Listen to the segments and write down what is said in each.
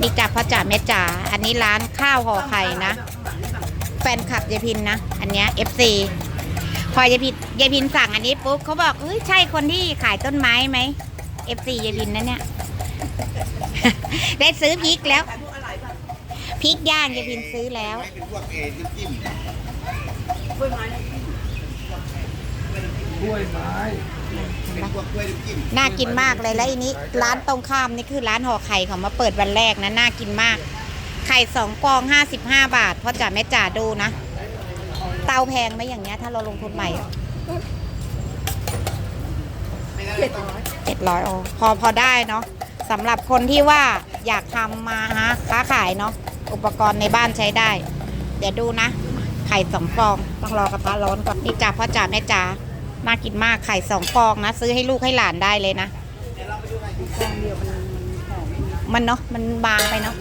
นี่จ่าพ่อจ่าแม่จ๋าอันนี้ร้านข้าวห่อไข่นะ แฟนคลับยายพินนะ อันเนี้ย FC พอยายพินยายพินสั่งอันนี้ปุ๊บเขาบอกเฮ้ยใช่คนที่ขายต้นไม้ไหม FC ยายพินนั่นเนี่ย ได้ซื้อพริกแล้วพริกย่างยายพินซื้อแล้ว เป็นพวกเอน้ำจิ้มกล้วยไม้ เป็นพวกกล้วยน้ำจิ้มน่ากินมากเลยแล้วอันนี้ ร้านตรงข้ามนี่คือร้านห่อไข่เขามาเปิดวันแรกนะน่ากินมาก ไข่สองฟองห้าสิบห้าบาทพ่อจ๋าแม่จ๋าดูนะ เตาแพงไหมอย่างเงี้ยถ้าเราลงทุนใหม่เจ็ดร้อยโอพอพอได้เนาะสำหรับคนที่ว่าอยากทำมาฮะค้าขายเนาะอุปกรณ์ในบ้านใช้ได้ เดี๋ยวดูนะ ไข่สองฟอง ต้องรอกระทะร้อนก่อนนี่จ้าพ่อจ๋าแม่จ๋า น่ากินมากไข่สองฟองนะ ซื้อให้ลูกให้หลานได้เลยนะมันเนาะมันบางไปเนาะ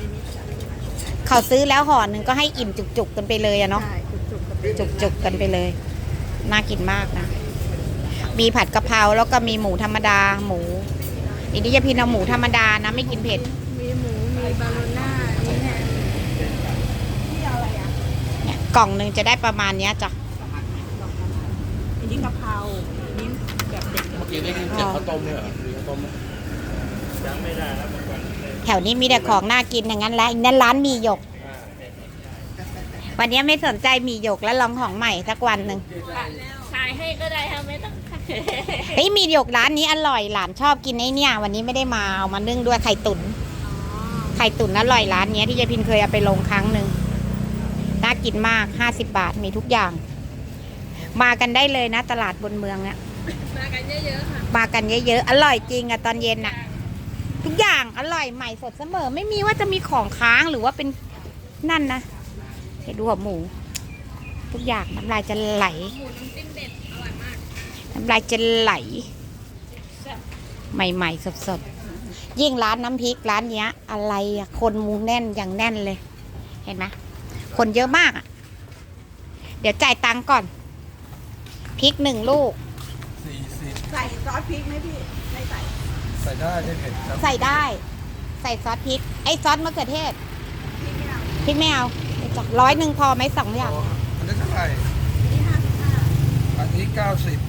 เขาซื้อแล้วห่อหนึ่งก็ให้อิ่มจุกๆกันไปเลยอะเนาะจุกๆกันไปเลย น่ากินมากนะ มีผัดกะเพราแล้วก็มีหมูธรรมดาหมูอีนี้จะพินเอาหมูธรรมดานะ ไม่กินเผ็ด มีหมู มีบาโลน่าอันนี้เนี่ยเนี่ยกล่องหนึ่งจะได้ประมาณเนี้ยจ้ะ อันนี้กะเพราอันนี้แบบเด็กเมื่อกี้ได้ยินเสียงข้าวต้มเนี่ยเหรอมีข้าวต้มไหมแถวนี้มีแต่ของน่ากินอย่างนั้นแหละอีกนั่นร้านหมีหยก วันนี้ไม่สนใจหมีหยกแล้วลองของใหม่สักวันหนึ่งขายให้ก็ได้ค่ะไม่ต้องขายเฮ้ยหมีหยกร้านนี้อร่อยหลานชอบกินไอ้เนี่ย วันนี้ไม่ได้มาเอามานึ่งด้วยไข่ตุนไข่ตุ๋นอร่อยร้านเนี้ยที่ยายพินเคยเอาไปลงครั้งหนึ่งน่ากินมาก50บาทมีทุกอย่าง มากันได้เลยนะ ตลาดบนเมืองเนี่ยมากันเยอะๆค่ะมากันเยอะๆอร่อยจริงอะตอนเย็นอะทุกอย่างอร่อยใหม่สดเสมอ ไม่มีว่าจะมีของค้างหรือว่าเป็นนั่นนะให้ดูหัวหมู ทุกอย่างน้ำลายจะไหลหมูน้ำจิ้มเด็ดอร่อยมากน้ำลายจะไหล ใหม่ๆสดๆยิ่งร้านน้ำพริกร้านเนี้ย อะไรอะคนมุงแน่นอย่างแน่นเลย เห็นไหมคนเยอะมากอะเดี๋ยวจ่ายตังค์ก่อน พริกหนึ่งลูก สี่สิบใส่ซอสพริกไหมพี่ไม่ใส่ใส่ได้ไม่เผ็ดครับใส่ได้ ใส่ซอสพริก ไอ้ซอสมะเขือเทศพริกไม่เอาจ้ะร้อยหนึ่งพอไหมสองอย่าง อันนี้เท่าไหร่นี่ห้าสิบห้าอันนี้เก้าสิบ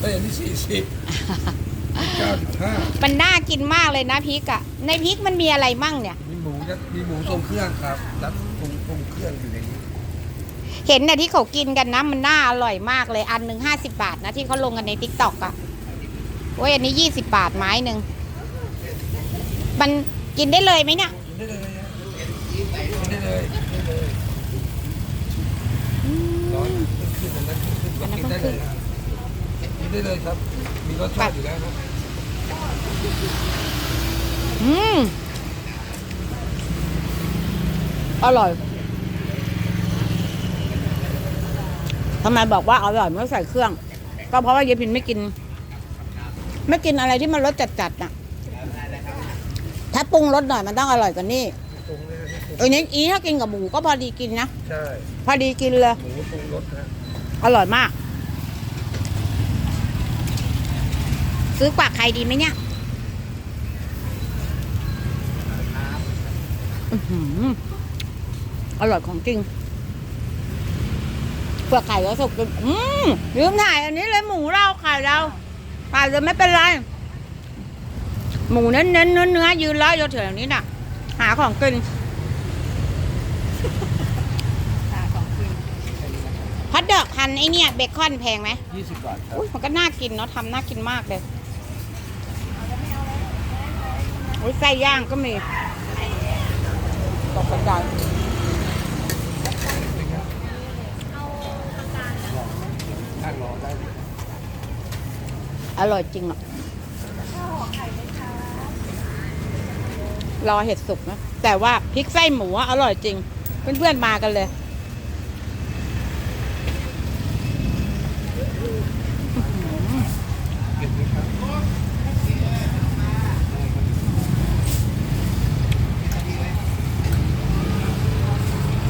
เอ้ยอันนี้สี่สิบเก้าสิบห้ามันน่ากินมากเลยนะพริกอะในพริกมันมีอะไรมั่งเนี่ย มีหมูนะมีหมูทรงเครื่องครับแล้วปรุงปรุงเครื่องอยู่ในนี้ เห็นเนี่ยที่เขากินกันนะมันน่าอร่อยมากเลยอันหนึ่งห้าสิบาทนะที่เขาลงกันในทิกตอกอะโอ้ยอันนี้ยี่สิบาทไม้หนึ่งมันกินได้เลยไหมเนี่ยกินได้เลยนะกินได้เลยกินได้เลยร้อนขึ้นอันนั้นขึ้นก็กินได้เลยนะกินได้เลยครับ มีรสชาติอยู่แล้วครับอืมอร่อยำไมบอกว่าอร่อยไม่ใส่เครื่อง ก็เพราะว่ายายพินไม่กิน ไม่กินอะไรที่มันรสจัดๆน่ะ ถ้าปรุงรสหน่อยมันต้องอร่อยกว่านี้ปรุงเลยนะเอ้ยนี้อีถ้ากินกับหมูก็พอดีกินนะ ใช่ พอดีกินเลย หมูปรุงรสนะอร่อยมาก ซื้อฝากใครดีไหมเนี่ยอื้อหืออร่อยของจริง เปลือกไข่ก็สุกจนอืมลืมถ่ายอันนี้เลยหมูเราไข่เราไข่เลยไม่เป็นไร หมูเน้นเน้นๆเนื้อเนื้อยืนรออยู่แถวนี้น่ะ หาของกินหาของกินฮอทดอกพันไอเนี่ยเบคอนแพงไหมยี่สิบบาทครับอุ้ยมันก็น่ากินเนาะทำน่ากินมากเลยอุ้ยไส้ย่างก็มีตกกระจาย อร่อยจริงอะรอเห็ดสุกนะ แต่ว่าพริกไส้หมูอะอร่อยจริง เพื่อนๆมากันเลย